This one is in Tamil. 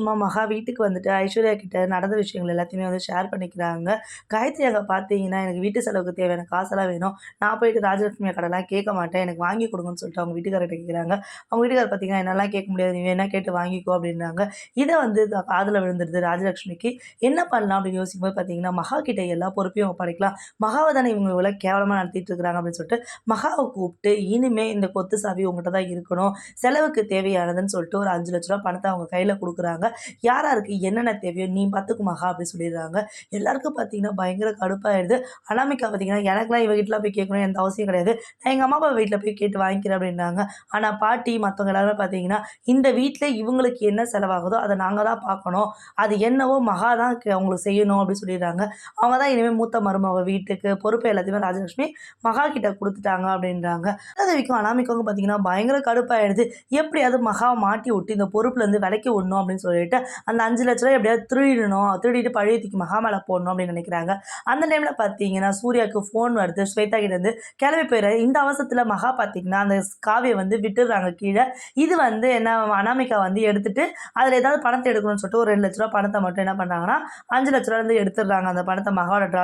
சும்மா மகா வீட்டுக்கு வந்துட்டு ஐஸ்வர்யா கிட்ட நடந்த விஷயங்கள் எல்லாத்தையுமே வந்து ஷேர் பண்ணிக்கிறாங்க. காயத்ரி அங்கே பார்த்தீங்கன்னா எனக்கு வீட்டு செலவுக்கு தேவையான காசெல்லாம் வேணும். நான் போயிட்டு ராஜலட்சுமி கடைலாம் கேட்க மாட்டேன். எனக்கு வாங்கி கொடுங்கன்னு சொல்லிட்டு அவங்க வீட்டுக்காரர்கிட்ட கேட்குறாங்க அவங்க வீட்டுக்காரர் பார்த்தீங்கன்னா என்னெல்லாம் கேட்க முடியாது. நீ வேணா கேட்டு வாங்கிக்கோ அப்படின்றாங்க இதை வந்து காதில் விழுந்துருது ராஜலட்சுமிக்கு. என்ன பண்ணலாம் அப்படின்னு யோசிக்கும்போது பார்த்தீங்கன்னா மகா கிட்ட எல்லா பொறுப்பையும் ஒப்படைக்கலாம் மகாவை தானே இவங்க இவ்வளோ கேவலமாக நடத்திட்டு இருக்கிறாங்க அப்படின்னு சொல்லிட்டு மகாவை கூப்பிட்டு இனிமே இந்த கொத்து சாவி உங்கள்கிட்ட தான் இருக்கணும். செலவுக்கு தேவையானதுன்னு சொல்லிட்டு ஒரு அஞ்சு லட்ச ரூபா பணத்தை அவங்க கையில் கொடுக்குறாங்க. யார் யாருக்கு என்னென்ன தேவையோ நீ பார்த்துக்குமாகா அப்படின்னு சொல்லிடுறாங்க. எல்லாருக்கும் பார்த்தீங்கன்னா பயங்கர கடுப்பாயிடுது. அனாமிக்கா பார்த்தீங்கன்னா எனக்குலாம் இவ வீட்டில் போய் கேட்கணும் எந்த அவசியம் கிடையாது. நான் எங்கள் அம்மா அப்பா வீட்டில் போய் கேட்டு வாங்கிக்கிறேன் அப்படின்னாங்க. ஆனால் பாட்டி மற்றவங்க எல்லாருமே பார்த்தீங்கன்னா இந்த வீட்டில் இவங்களுக்கு என்ன செலவாகுதோ அதை நாங்கள் தான் பார்க்கணும். அது என்னவோ மகா தான் அவங்களுக்கு செய்யணும் அப்படின்னு சொல்லிடுறாங்க. அவங்க தான் இனிமேல் மூத்த மருமக வீட்டுக்கு பொறுப்பு எல்லாத்தையுமே ராஜலட்சுமி மகா கிட்ட கொடுத்துட்டாங்க அப்படின்றாங்க. தேவிக்கும் அனாமிக்காவும் பார்த்தீங்கன்னா பயங்கர கடுப்பாயிடுது. எப்படியாவது மகாவை மாட்டி விட்டு இந்த பொறுப்புலேருந்து விலைக்கு விடணும் அப்படின்னு சொல்லி சொல்லிட்டு அந்த அஞ்சு லட்ச ரூபாய் எப்படியாவது திருடிடணும் திருடிட்டு பழைய தூக்கி மகாமலை போடணும் அப்படின்னு நினைக்கிறாங்க. அந்த டைமில் பார்த்தீங்கன்னா சூர்யாவுக்கு ஃபோன் வருது. ஸ்வேதா கிட்ட இருந்து கிளம்பி போயிடுற இந்த அவசரத்தில் மகா பார்த்தீங்கன்னா அந்த காவியை வந்து விட்டுடுறாங்க கீழே. இது வந்து என்ன அனாமிகா வந்து எடுத்துட்டு அதில் ஏதாவது பணத்தை எடுக்கணும்னு சொல்லிட்டு ஒரு ரெண்டு லட்ச ரூபா பணத்தை மட்டும் என்ன பண்ணுறாங்கன்னா அஞ்சு லட்ச ரூபா வந்து எடுத்துடுறாங்க. அந்த பணத்தை மகாவோட